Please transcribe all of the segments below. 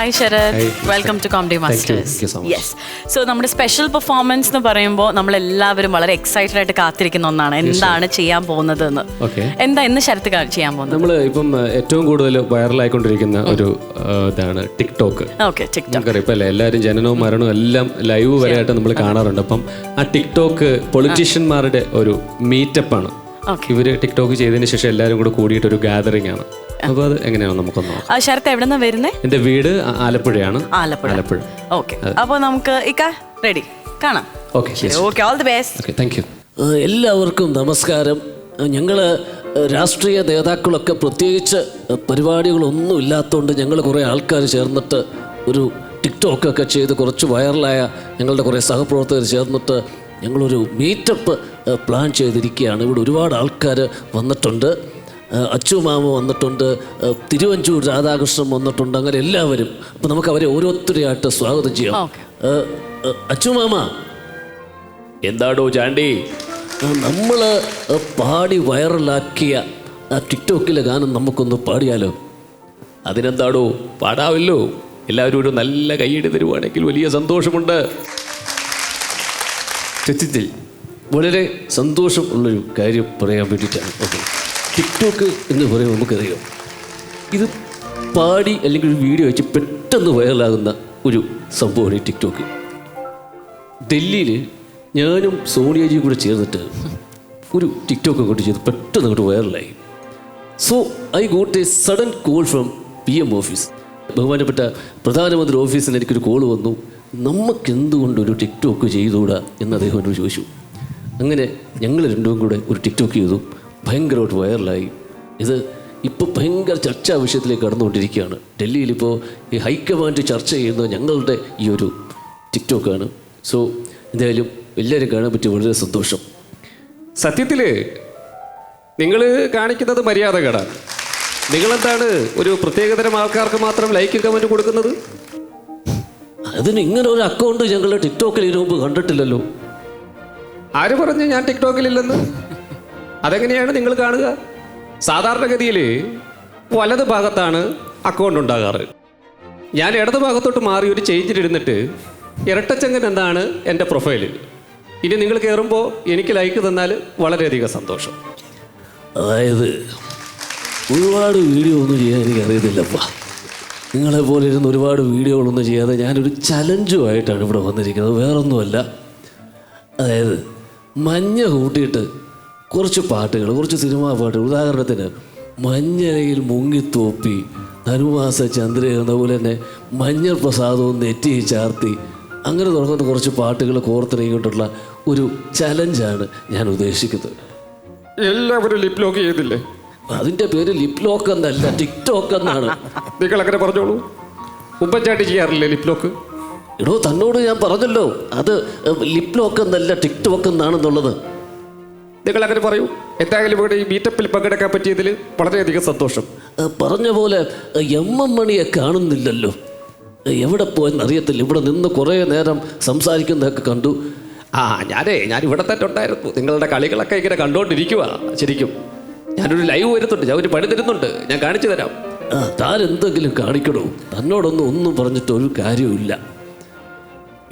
Hi Sarath. Welcome to comedy masters. Yes so നമ്മുടെ special performance എന്ന് പറയുമ്പോൾ നമ്മൾ എല്ലാവരും വളരെ എക്സൈറ്റഡ് ആയിട്ട് കാത്തിരിക്കുന്ന ഒന്നാണ്. എന്താണ് ചെയ്യാൻ പോകുന്നത് എന്ന്. എന്താ ഇന്ന് ശരത്ത് ചെയ്യാൻ പോകുന്നത്? നമ്മൾ ഇപ്പം ഏറ്റവും കൂടുതൽ വൈറലായിക്കൊണ്ടിരിക്കുന്ന ഒരു ഇതാണ് ടിക്ടോക്ക് ഓക്കെ ടിക്ടോക്ക് ഇപ്പം എല്ലാവരും ജനനവും മരണവും എല്ലാം ലൈവ് വരെ ആയിട്ട് നമ്മൾ കാണാറുണ്ട്. അപ്പം ആ ടിക്ടോക്ക് പൊളിറ്റീഷ്യന്മാരുടെ ഒരു മീറ്റപ്പ് ആണ്. ഇവർ ടിക്ടോക്ക് ചെയ്തതിന് ശേഷം എല്ലാവരും കൂടെ കൂടിയിട്ട് ഒരു ഗാദറിംഗ് ആണ്. അപ്പോൾ അത് എങ്ങനെയാണ് നമുക്കൊന്ന് നോക്കാം. ശരത്ത് എവിടെ നിന്നാണ് വരുന്നേ? എന്റെ വീട് ആലപ്പുഴയാണ്. ആലപ്പുഴ. ആലപ്പുഴ. ഓക്കെ. അപ്പോൾ നമുക്ക് ഇക്ക റെഡി. കാണാം. Okay okay all the best okay thank you എല്ലാവർക്കും നമസ്കാരം. ഞങ്ങൾ രാഷ്ട്രീയ നേതാക്കളൊക്കെ പ്രത്യേകിച്ച് പരിപാടികളൊന്നും ഇല്ലാത്തതുകൊണ്ട് ഞങ്ങൾ കുറേ ആൾക്കാർ ചേർന്നിട്ട് ഒരു ടിക്ടോക്ക് ഒക്കെ ചെയ്ത് കുറച്ച് വൈറലായ ഞങ്ങളുടെ കുറേ സഹപ്രവർത്തകർ ചേർന്നിട്ട് ഞങ്ങളൊരു മീറ്റപ്പ് പ്ലാൻ ചെയ്തിരിക്കുകയാണ്. ഇവിടെ ഒരുപാട് ആൾക്കാർ വന്നിട്ടുണ്ട്. ആ, അച്ചു മാമ വന്നിട്ടുണ്ട് തിരുവഞ്ചൂർ രാധാകൃഷ്ണൻ വന്നിട്ടുണ്ട് അങ്ങനെ എല്ലാവരും. അപ്പം നമുക്ക് അവരെ ഓരോരുത്തരെയായിട്ട് സ്വാഗതം ചെയ്യാം. ഓക്കെ. ആ, ആ, അച്ചു മാമ എന്താടോ ചാണ്ടി? നമ്മൾ പാടി വൈറലാക്കിയ ആ ടിക്ടോക്കിലെ ഗാനം നമുക്കൊന്ന് പാടിയാലോ? അതിനെന്താടോ പാടാവല്ലോ. എല്ലാവരും ഒരു നല്ല കൈയ്യടി തരുവാണെങ്കിൽ വലിയ സന്തോഷമുണ്ട്. വളരെ സന്തോഷം ഉള്ളൊരു കാര്യം പറയാൻ വേണ്ടിയിട്ടാണ്. ഓക്കെ. ടിക്ടോക്ക് എന്ന് പറയുമ്പോൾ നമുക്കറിയാം. ഇത് പാടി അല്ലെങ്കിൽ ഒരു വീഡിയോ വെച്ച് പെട്ടെന്ന് വൈറലാകുന്ന ഒരു സംഭവമാണ് ഈ ടിക്ടോക്ക്. ഡൽഹിയിൽ ഞാനും സോണിയജിയും കൂടെ ചേർന്നിട്ട് ഒരു ടിക്ടോക്ക് അങ്ങോട്ട് ചെയ്ത് പെട്ടെന്ന് അങ്ങോട്ട് വൈറലായി. So I got a sudden call from P M office ബഹുമാനപ്പെട്ട പ്രധാനമന്ത്രി ഓഫീസിൽ നിന്ന് എനിക്കൊരു കോൾ വന്നു. നമുക്ക് എന്തുകൊണ്ട് ഒരു ടിക്ടോക്ക് ചെയ്തുകൂടാ എന്ന് അദ്ദേഹം എന്നോട് ചോദിച്ചു. അങ്ങനെ ഞങ്ങൾ രണ്ടും കൂടെ ഒരു ടിക്ടോക്ക് ചെയ്തു. ഭയങ്കരമായിട്ട് വൈറലായി ഇത് ഇപ്പോൾ ഭയങ്കര ചർച്ചാ വിഷയത്തിലേക്ക് കടന്നുകൊണ്ടിരിക്കുകയാണ്. ഡൽഹിയിലിപ്പോൾ ഈ ഹൈക്കമാൻഡ് ചർച്ച ചെയ്യുന്നത് ഞങ്ങളുടെ ഈ ഒരു ടിക്ടോക്കാണ് സോ എന്തായാലും എല്ലാവരും കാണാൻ പറ്റിയ വളരെ സന്തോഷം. സത്യത്തിൽ നിങ്ങൾ കാണിക്കുന്നത് മര്യാദകേടാണ്. നിങ്ങളെന്താണ് ഒരു പ്രത്യേകതരം ആൾക്കാർക്ക് മാത്രം ലൈക്കും കമന്റ് കൊടുക്കുന്നത്? അതിന് ഇങ്ങനെ ഒരു അക്കൗണ്ട് ഞങ്ങൾ ടിക്ടോക്കിൽ ഇതിനു മുമ്പ് കണ്ടിട്ടില്ലല്ലോ. ആര് പറഞ്ഞു ഞാൻ ടിക്ടോക്കിലില്ലെന്ന് അതെങ്ങനെയാണ് നിങ്ങൾ കാണുക? സാധാരണഗതിയിൽ വലത് ഭാഗത്താണ് അക്കൗണ്ട് ഉണ്ടാകാറ്. ഞാൻ ഇടത് ഭാഗത്തോട്ട് മാറി ഒരു ചേഞ്ചിലിരുന്നിട്ട് ഇരട്ടച്ചങ്ങൻ എന്നാണ് എന്റെ പ്രൊഫൈലിൽ ഇനി നിങ്ങൾ കയറുമ്പോൾ എനിക്ക് ലൈക്ക് തന്നാൽ വളരെയധികം സന്തോഷം. അതായത് ഒരുപാട് വീഡിയോ ഒന്നും ചെയ്യാൻ എനിക്ക് അറിയത്തില്ലപ്പാ. നിങ്ങളെ പോലെ ഇരുന്ന് ഒരുപാട് വീഡിയോകളൊന്നും ചെയ്യാതെ ഞാനൊരു ചലഞ്ചുമായിട്ടാണ് ഇവിടെ വന്നിരിക്കുന്നത്. വേറൊന്നുമല്ല. അതായത് മഞ്ഞ കൂട്ടിയിട്ട് കുറച്ച് പാട്ടുകൾ കുറച്ച് സിനിമാ പാട്ടുകൾ. ഉദാഹരണത്തിന് മഞ്ഞരയിൽ മുങ്ങിത്തോപ്പി ധനുമാസ ചന്ദ്ര അതുപോലെ തന്നെ മഞ്ഞൾ പ്രസാദവും നെറ്റി ചാർത്തി അങ്ങനെ തുടങ്ങുന്ന കുറച്ച് പാട്ടുകൾ കോർത്തിണങ്ങിയിട്ടുള്ള ഒരു ചലഞ്ചാണ് ഞാൻ ഉദ്ദേശിക്കുന്നത്. എല്ലാവരും ലിപ് ലോക്ക് ചെയ്തില്ലേ? അതിന്റെ പേര് ലിപ് ലോക്ക് എന്നല്ല ടിക്ടോക്ക് എന്നാണ്. നിങ്ങൾ അങ്ങനെ പറഞ്ഞോളൂ. ഉമ്മൻചാണ്ടി ചെയ്യാറില്ലേ ലിപ് ലോക്ക് എടോ തന്നോട് ഞാൻ പറഞ്ഞല്ലോ അത് ലിപ് ലോക്ക് എന്നല്ല ടിക്ടോക്ക് എന്നാണെന്നുള്ളത്. നിങ്ങൾ അങ്ങനെ പറയൂ. എന്തായാലും ഇവിടെ ഈ മീറ്റപ്പിൽ പങ്കെടുക്കാൻ പറ്റിയതിൽ വളരെയധികം സന്തോഷം. പറഞ്ഞ പോലെ എം എം മണിയെ കാണുന്നില്ലല്ലോ. എവിടെ പോയെന്ന് അറിയത്തില്ല. ഇവിടെ നിന്ന് കുറേ നേരം സംസാരിക്കുന്നതൊക്കെ കണ്ടു. ആ ഞാനേ ഞാൻ ഇവിടെ തന്നെ ഉണ്ടായിരുന്നു. നിങ്ങളുടെ കളികളൊക്കെ ഇങ്ങനെ കണ്ടുകൊണ്ടിരിക്കുക ശരിക്കും. ഞാനൊരു ലൈവ് വരുന്നുണ്ട്. ഞാൻ ഒരു പണി തരുന്നുണ്ട്. ഞാൻ കാണിച്ചു തരാം. ആ താൻ എന്തെങ്കിലും കാണിക്കണോ തന്നോടൊന്നും ഒന്നും പറഞ്ഞിട്ട് ഒരു കാര്യവുമില്ല.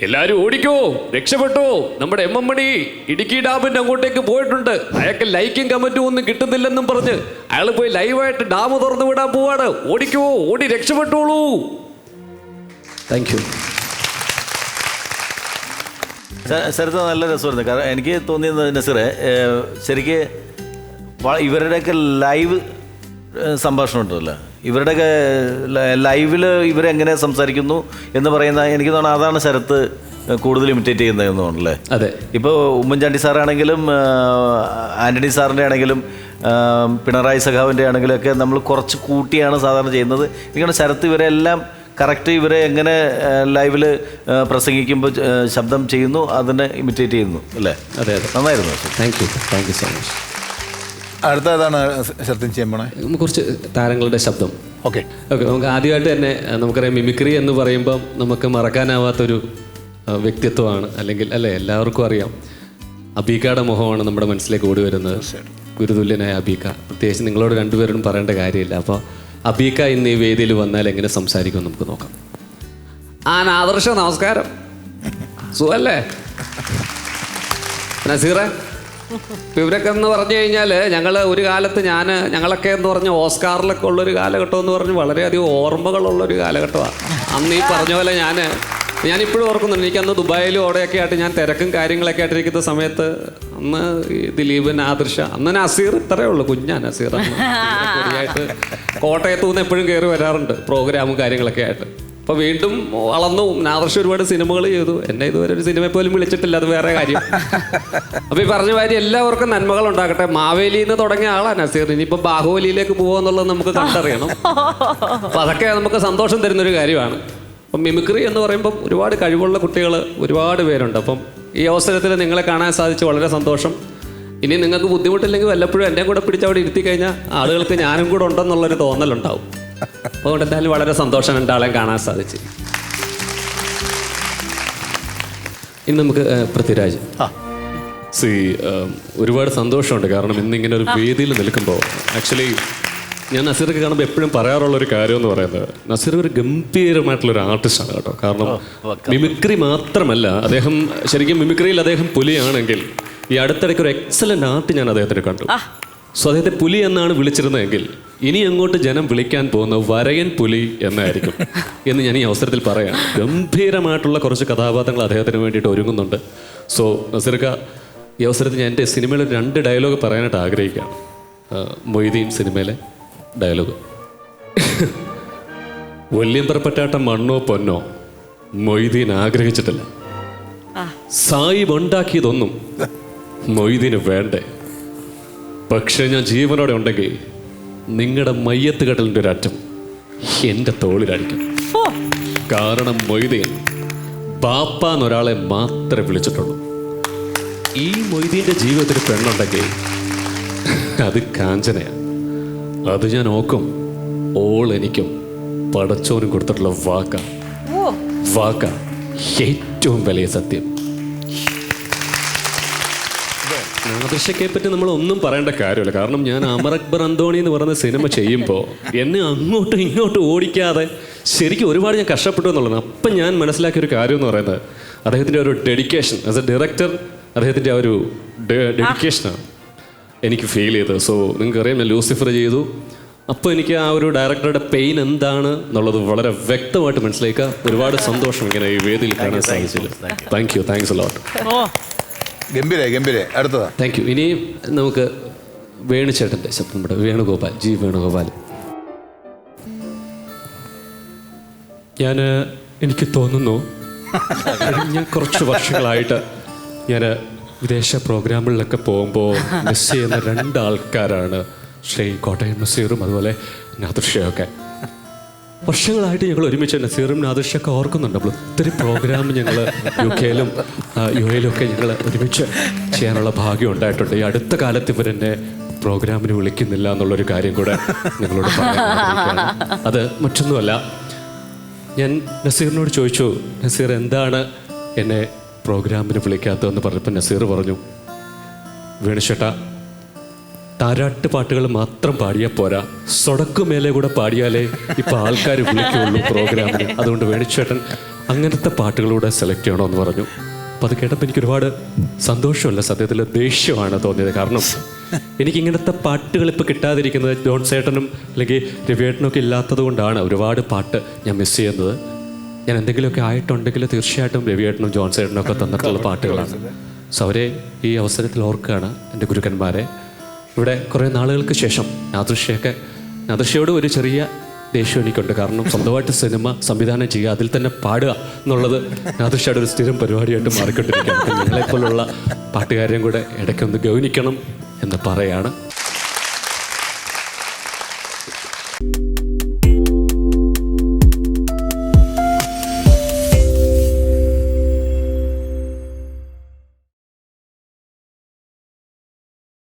എല്ലാരും ഓടിക്കോ രക്ഷപ്പെട്ടോ. നമ്മുടെ എം എം മണി ഇടുക്കി ഡാമിന്റെ അങ്ങോട്ടേക്ക് പോയിട്ടുണ്ട്. അയാൾക്ക് ലൈക്കും കമന്റും ഒന്നും കിട്ടുന്നില്ലെന്നും പറഞ്ഞ് അയാൾ പോയി ലൈവായിട്ട് ഡാം തുറന്നു വിടാൻ പോവാണ്. ഓടിക്കോ ഓടി രക്ഷപ്പെട്ടോളൂ. താങ്ക് യു ശരത്ത് നല്ല രസമായിരുന്നു. കാരണം എനിക്ക് തോന്നിയത് നസീറെ ശരിക്ക് ഇവരുടെയൊക്കെ ലൈവ് സംഭാഷണം ഉണ്ടല്ലോ. ഇവരുടെയൊക്കെ ലൈവിൽ ഇവരെങ്ങനെ സംസാരിക്കുന്നു എന്ന് പറയുന്ന എനിക്ക് തോന്നുന്നു അതാണ് ശരത്ത് കൂടുതൽ ഇമിറ്റേറ്റ് ചെയ്യുന്നതെന്ന് തോന്നുന്നല്ലേ അതെ. ഇപ്പോൾ ഉമ്മൻചാണ്ടി സാറാണെങ്കിലും ആന്റണി സാറിന്റെ ആണെങ്കിലും പിണറായി സഖാവിന്റെ ആണെങ്കിലും ഒക്കെ നമ്മൾ കുറച്ച് കൂട്ടിയാണ് സാധാരണ ചെയ്യുന്നത്. എനിക്കാണ് ശരത്ത് ഇവരെല്ലാം കറക്റ്റ് ഇവരെ എങ്ങനെ ലൈവിൽ പ്രസംഗിക്കുമ്പോൾ ശബ്ദം ചെയ്യുന്നു അതിനെ ഇമിറ്റേറ്റ് ചെയ്യുന്നു അല്ലേ? അതെ അതെ. നന്നായിരുന്നു. Thank you thank you so much അടുത്ത ഏതാണ് ചെയ്യാൻ പോണേ. കുറച്ച് താരങ്ങളുടെ ശബ്ദം. ഓക്കെ. ഓക്കെ നമുക്ക് ആദ്യമായിട്ട് തന്നെ നമുക്കറിയാം മിമിക്രി എന്ന് പറയുമ്പം നമുക്ക് മറക്കാനാവാത്തൊരു വ്യക്തിത്വമാണ്. അല്ലെങ്കിൽ അല്ലേ എല്ലാവർക്കും അറിയാം. അബീക്കയുടെ മുഖമാണ് നമ്മുടെ മനസ്സിലേക്ക് ഓടി വരുന്നത്. ഗുരുതുല്യനായ അബീക്ക. പ്രത്യേകിച്ച് നിങ്ങളോട് രണ്ടുപേരോടും പറയേണ്ട കാര്യമില്ല. അപ്പോൾ അബീക്ക ഇന്ന് ഈ വേദിയിൽ വന്നാൽ എങ്ങനെ സംസാരിക്കും നമുക്ക് നോക്കാം. ആ നാദർശ നമസ്കാരം. സുഖല്ലേ നസീറെ? ഇവരൊക്കെ എന്ന് പറഞ്ഞു കഴിഞ്ഞാൽ ഞങ്ങൾ ഒരു കാലത്ത് ഞാൻ ഞങ്ങളൊക്കെ എന്ന് പറഞ്ഞ ഓസ്കാറിലൊക്കെ ഉള്ളൊരു കാലഘട്ടം എന്ന് പറഞ്ഞ് വളരെയധികം ഓർമ്മകളുള്ളൊരു കാലഘട്ടമാണ് അന്ന് ഈ പറഞ്ഞ പോലെ ഞാൻ ഞാനിപ്പോഴും ഓർക്കുന്നുണ്ട്. എനിക്ക് അന്ന് ദുബായിലും അവിടെയൊക്കെ ആയിട്ട് ഞാൻ തിരക്കും കാര്യങ്ങളൊക്കെ ആയിട്ടിരിക്കുന്ന സമയത്ത് അന്ന് ഈ ദിലീപൻ ആദർശ അന്ന് നസീർ ഇത്രയേ ഉള്ളൂ കുഞ്ഞാ നസീർ അന്ന്. പൊടിയായിട്ട് കോട്ടയത്തു നിന്ന് എപ്പോഴും കയറി വരാറുണ്ട് പ്രോഗ്രാമും കാര്യങ്ങളൊക്കെ ആയിട്ട്. അപ്പൊ വീണ്ടും വളർന്നു. നാദർശ ഒരുപാട് സിനിമകൾ ചെയ്തു. എന്നെ ഇതുവരെ ഒരു സിനിമ പോലും വിളിച്ചിട്ടില്ല. അത് വേറെ കാര്യം. അപ്പൊ ഈ പറഞ്ഞ കാര്യം എല്ലാവർക്കും നന്മകൾ ഉണ്ടാകട്ടെ. മാവേലിയിൽ നിന്ന് തുടങ്ങിയ ആളാ നസീർ. ഇനിയിപ്പോ ബാഹുബലിയിലേക്ക് പോകുമെന്നുള്ളത് നമുക്ക് കണ്ടറിയണം. അപ്പൊ അതൊക്കെ നമുക്ക് സന്തോഷം തരുന്ന ഒരു കാര്യമാണ്. അപ്പം മിമിക്രി എന്ന് പറയുമ്പോൾ ഒരുപാട് കഴിവുള്ള കുട്ടികൾ ഒരുപാട് പേരുണ്ട്. അപ്പം ഈ അവസരത്തിൽ നിങ്ങളെ കാണാൻ സാധിച്ചു വളരെ സന്തോഷം. ഇനി നിങ്ങൾക്ക് ബുദ്ധിമുട്ടില്ലെങ്കിൽ വല്ലപ്പോഴും എന്റെ കൂടെ പിടിച്ച് അവിടെ ഇരുത്തി കഴിഞ്ഞാൽ ആളുകൾക്ക് ഞാനും കൂടെ ഉണ്ടെന്നുള്ളൊരു തോന്നലുണ്ടാവും. അതുകൊണ്ട് എന്തായാലും വളരെ സന്തോഷം രണ്ടാളെയും കാണാൻ സാധിച്ചു. ഇനി നമുക്ക് പൃഥ്വിരാജ്. സി ഒരുപാട് സന്തോഷമുണ്ട്. കാരണം ഇന്ന് ഇങ്ങനെ ഒരു വേദിയിൽ നിൽക്കുമ്പോൾ ആക്ച്വലി ഞാൻ നസീറൊക്കെ കാണുമ്പോൾ എപ്പോഴും പറയാറുള്ള ഒരു കാര്യം എന്ന് പറയുന്നത് നസീർ ഒരു ഗംഭീരമായിട്ടുള്ള ഒരു ആർട്ടിസ്റ്റാണ് കേട്ടോ. കാരണം മിമിക്രി മാത്രമല്ല അദ്ദേഹം ശരിക്കും മിമിക്രിയിൽ അദ്ദേഹം പുലിയാണെങ്കിൽ ഈ അടുത്തിടയ്ക്ക് ഒരു എക്സലന്റ് ആർട്ട് ഞാൻ അദ്ദേഹത്തിന് കണ്ടു. സോ അദ്ദേഹത്തെ പുലി എന്നാണ് വിളിച്ചിരുന്നതെങ്കിൽ ഇനി അങ്ങോട്ട് ജനം വിളിക്കാൻ പോകുന്ന വരയൻ പുലി എന്നായിരിക്കും എന്ന് ഞാൻ ഈ അവസരത്തിൽ പറയാം. ഗംഭീരമായിട്ടുള്ള കുറച്ച് കഥാപാത്രങ്ങൾ അദ്ദേഹത്തിന് വേണ്ടിയിട്ട് ഒരുങ്ങുന്നുണ്ട്. സോ നസീർക്ക ഈ അവസരത്തിൽ ഞാൻ എന്റെ സിനിമയിൽ രണ്ട് ഡയലോഗ് പറയാനായിട്ട് ആഗ്രഹിക്കുകയാണ്. മൊയ്തീൻ സിനിമയിലെ ഡയലോഗ്. വല്യമ്പറപ്പറ്റാട്ട മണ്ണോ പൊന്നോ മൊയ്തീൻ ആഗ്രഹിച്ചിട്ടില്ല. സായി ഉണ്ടാക്കിയതൊന്നും മൊയ്തീന് വേണ്ടേ? പക്ഷേ ഞാൻ ജീവനോടെ ഉണ്ടെങ്കിൽ നിങ്ങളുടെ മയ്യത്ത് കടലിന്റെ ഒരു അറ്റം എന്റെ തോളിലായിരിക്കും. കാരണം മൊയ്തീൻ ബാപ്പ എന്നൊരാളെ മാത്രമേ വിളിച്ചിട്ടുള്ളൂ. ഈ മൊയ്തീന്റെ ജീവിതത്തിൽ പെണ്ണുണ്ടെങ്കിൽ അത് കാഞ്ചനയാണ് അത് ഞാൻ ഓക്കും. ഓൾ എനിക്കും പടച്ചോനും കൊടുത്തിട്ടുള്ള വാക്ക. വാക്ക. ഏറ്റവും വലിയ സത്യം. നാദൃശക്കെ പറ്റി നമ്മൾ ഒന്നും പറയേണ്ട കാര്യമില്ല. കാരണം ഞാൻ അമർ അക്ബർ അന്തോണി എന്ന് പറയുന്ന സിനിമ ചെയ്യുമ്പോൾ എന്നെ അങ്ങോട്ടും ഇങ്ങോട്ടും ഓടിക്കാതെ ശരിക്കും ഒരുപാട് ഞാൻ കഷ്ടപ്പെട്ടു എന്നുള്ളത് അപ്പം ഞാൻ മനസ്സിലാക്കിയ ഒരു കാര്യം എന്ന് പറയുന്നത് അദ്ദേഹത്തിന്റെ ഒരു ഡെഡിക്കേഷൻ ആസ് എ ഡയറക്ടർ അദ്ദേഹത്തിന്റെ ആ ഒരു ഡെഡിക്കേഷനാണ് എനിക്ക് ഫീൽ ചെയ്തത്. സോ നിങ്ങൾക്കറിയാം ഞാൻ ലൂസിഫർ ചെയ്തു. അപ്പോൾ എനിക്ക് ആ ഒരു ഡയറക്ടറുടെ പെയിൻ എന്താണ് എന്നുള്ളത് വളരെ വ്യക്തമായിട്ട് മനസ്സിലാക്കുക ഒരുപാട് സന്തോഷം ഇങ്ങനെ ഈ വേദിയിൽ കാണാൻ സാധിച്ചില്ല താങ്ക് യു താങ്ക്സ് ലോട്ട് ഓ. ഗംഭീര ഗംഭീര. അടുത്തതാ. താങ്ക് യു ഇനി നമുക്ക് വേണുചേട്ടന്റെ ശബ്ദം നമ്മുടെ വേണുഗോപാൽ ജി വേണുഗോപാൽ. ഞാൻ എനിക്ക് തോന്നുന്നു കഴിഞ്ഞ കുറച്ച് വർഷങ്ങളായിട്ട് ഞാൻ വിദേശ പ്രോഗ്രാമുകളിലൊക്കെ പോകുമ്പോൾ മിസ് ചെയ്യുന്ന രണ്ട് ആൾക്കാരാണ് ശ്രീ കോട്ടയം നസീറും അതുപോലെ നാദൃഷയൊക്കെ വർഷങ്ങളായിട്ട് ഞങ്ങൾ ഒരുമിച്ച് നസീറും നാദൃഷൊക്കെ ഓർക്കുന്നുണ്ട് നമ്മൾ ഒത്തിരി പ്രോഗ്രാം ഞങ്ങൾ യു കെയിലും യു എയിലും ഒക്കെ ഞങ്ങൾ ഒരുമിച്ച് ചെയ്യാനുള്ള ഭാഗ്യം ഉണ്ടായിട്ടുണ്ട്. ഈ അടുത്ത കാലത്ത് ഇവരെന്നെ പ്രോഗ്രാമിന് വിളിക്കുന്നില്ല എന്നുള്ളൊരു കാര്യം കൂടെ നിങ്ങളോട് പറയാൻ. അത് മറ്റൊന്നുമല്ല. ഞാൻ നസീറിനോട് ചോദിച്ചു നസീർ എന്താണ് എന്നെ പ്രോഗ്രാമിന് വിളിക്കാത്തതെന്ന് പറഞ്ഞപ്പോൾ നസീർ പറഞ്ഞു വേണുചേട്ടാ താരാട്ട് പാട്ടുകൾ മാത്രം പാടിയാൽ പോരാ. സൊടക്കു മേലെ കൂടെ പാടിയാലേ ഇപ്പൊ ആൾക്കാർ വിളിക്കുള്ളൂ പ്രോഗ്രാമിന്. അതുകൊണ്ട് വേണിച്ചേട്ടൻ അങ്ങനത്തെ പാട്ടുകളൂടെ സെലക്ട് ചെയ്യണമെന്ന് പറഞ്ഞു. അപ്പം അത് കേട്ടപ്പോൾ എനിക്ക് ഒരുപാട് സന്തോഷമല്ല സത്യത്തിൽ ദേഷ്യമാണ് തോന്നിയത്. കാരണം എനിക്ക് ഇങ്ങനത്തെ പാട്ടുകൾ ഇപ്പോൾ കിട്ടാതിരിക്കുന്നത് ജോൺ സേട്ടനും അല്ലെങ്കിൽ രവിയേട്ടനും ഒക്കെ ഇല്ലാത്തത് കൊണ്ടാണ് ഒരുപാട് പാട്ട് ഞാൻ മിസ് ചെയ്യുന്നത്. ഞാൻ എന്തെങ്കിലുമൊക്കെ ആയിട്ടുണ്ടെങ്കിൽ തീർച്ചയായിട്ടും രവിയേട്ടനും ജോൺ സേട്ടനും ഒക്കെ തന്നിട്ടുള്ള പാട്ടുകളാണ്. സോ അവരെ ഈ അവസരത്തിൽ ഓർക്കുകയാണ് എന്റെ ഗുരുക്കന്മാരെ. ഇവിടെ കുറേ നാളുകൾക്ക് ശേഷം നാദൃശ്യൊക്കെ നാദൃശ്യയോട് ഒരു ചെറിയ ദേഷ്യം എനിക്കുണ്ട്. കാരണം സ്വന്തമായിട്ട് സിനിമ സംവിധാനം ചെയ്യുക അതിൽ തന്നെ പാടുക എന്നുള്ളത് നാദൃശ്യയുടെ ഒരു സ്ഥിരം പരിപാടിയായിട്ട് മാറിക്കൊണ്ടിരിക്കുകയാണ്. നിങ്ങളെപ്പോലുള്ള പാട്ടുകാരെയും കൂടെ ഇടയ്ക്കൊന്ന് ഗൗനിക്കണം എന്ന് പറയാണ്.